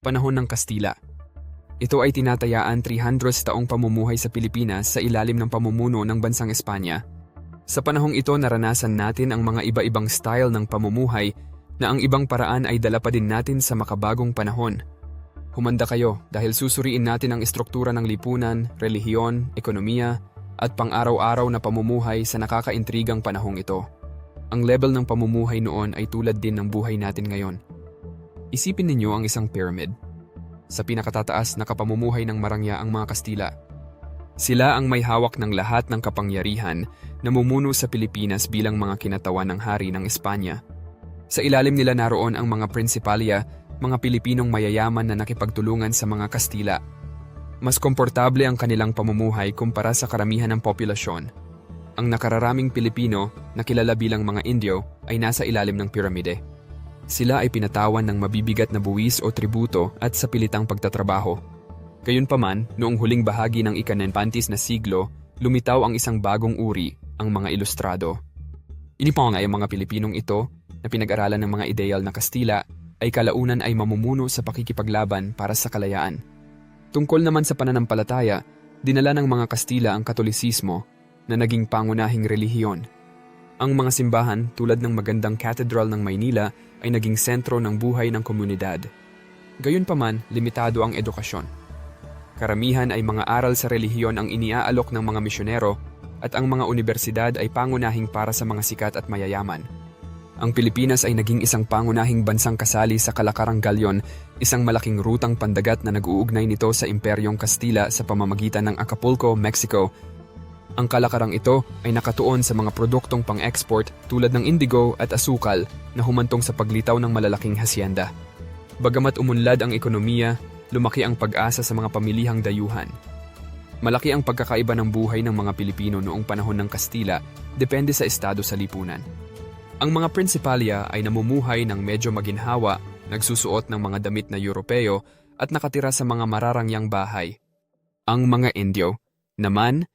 Panahon ng Kastila. Ito ay tinatayaan 300 taong pamumuhay sa Pilipinas sa ilalim ng pamumuno ng bansang Espanya. Sa panahong ito naranasan natin ang mga iba-ibang style ng pamumuhay na ang ibang paraan ay dala pa din natin sa makabagong panahon. Humanda kayo dahil susuriin natin ang istruktura ng lipunan, relihiyon, ekonomiya, at pang-araw-araw na pamumuhay sa nakakaintrigang panahong ito. Ang level ng pamumuhay noon ay tulad din ng buhay natin ngayon. Isipin ninyo ang isang pyramid. Sa pinakatataas na kapamumuhay ng marangya ang mga Kastila. Sila ang may hawak ng lahat ng kapangyarihan na mumuno sa Pilipinas bilang mga kinatawan ng hari ng Espanya. Sa ilalim nila naroon ang mga prinsipalya, mga Pilipinong mayayaman na nakipagtulungan sa mga Kastila. Mas komportable ang kanilang pamumuhay kumpara sa karamihan ng populasyon. Ang nakararaming Pilipino na kilala bilang mga Indio ay nasa ilalim ng piramide. Sila ay pinatawan ng mabibigat na buwis o tributo at sa pilitang pagtatrabaho. Gayunpaman, noong huling bahagi ng ikanenpantis na siglo, lumitaw ang isang bagong uri, ang mga ilustrado. Inipaw nga ang mga Pilipinong ito na pinag-aralan ng mga ideal na Kastila ay kalaunan ay mamumuno sa pakikipaglaban para sa kalayaan. Tungkol naman sa pananampalataya, dinala ng mga Kastila ang Katolisismo na naging pangunahing relihiyon. Ang mga simbahan tulad ng magandang Cathedral ng Maynila ay naging sentro ng buhay ng komunidad. Gayunpaman, limitado ang edukasyon. Karamihan ay mga aral sa relihiyon ang iniaalok ng mga misyonero at ang mga universidad ay pangunahing para sa mga sikat at mayayaman. Ang Pilipinas ay naging isang pangunahing bansang kasali sa Kalakarang Galyon, isang malaking rutang pandagat na nag-uugnay nito sa Imperyong Kastila sa pamamagitan ng Acapulco, Mexico. Ang kalakarang ito ay nakatuon sa mga produktong pang-export tulad ng indigo at asukal na humantong sa paglitaw ng malalaking hasyenda. Bagamat umunlad ang ekonomiya, lumaki ang pag-asa sa mga pamilihang dayuhan. Malaki ang pagkakaiba ng buhay ng mga Pilipino noong panahon ng Kastila, depende sa estado sa lipunan. Ang mga prinsipalya ay namumuhay ng medyo maginhawa, nagsusuot ng mga damit na Europeo at nakatira sa mga mararangyang bahay. Ang mga Indio, naman,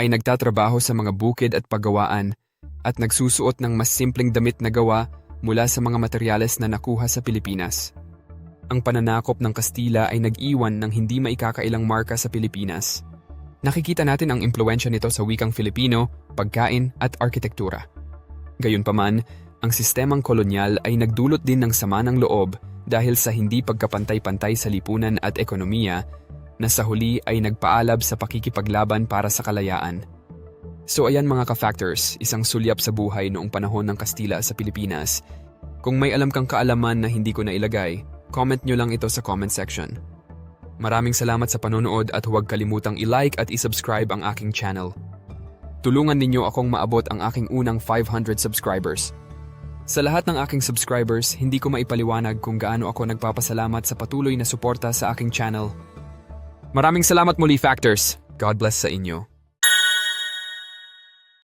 ay nagtatrabaho sa mga bukid at paggawaan at nagsusuot ng mas simpleng damit na gawa mula sa mga materyales na nakuha sa Pilipinas. Ang pananakop ng Kastila ay nag-iwan ng hindi maikakailang marka sa Pilipinas. Nakikita natin ang impluensya nito sa wikang Filipino, pagkain at arkitektura. Gayunpaman, ang sistemang kolonyal ay nagdulot din ng sama ng loob dahil sa hindi pagkapantay-pantay sa lipunan at ekonomiya na sa huli ay nagpaalab sa pakikipaglaban para sa kalayaan. So ayan mga ka-factors, isang sulyap sa buhay noong panahon ng Kastila sa Pilipinas. Kung may alam kang kaalaman na hindi ko na ilagay, comment nyo lang ito sa comment section. Maraming salamat sa panonood at huwag kalimutang i-like at i-subscribe ang aking channel. Tulungan ninyo akong maabot ang aking unang 500 subscribers. Sa lahat ng aking subscribers, hindi ko maipaliwanag kung gaano ako nagpapasalamat sa patuloy na suporta sa aking channel. Maraming salamat muli, Factors. God bless sa inyo.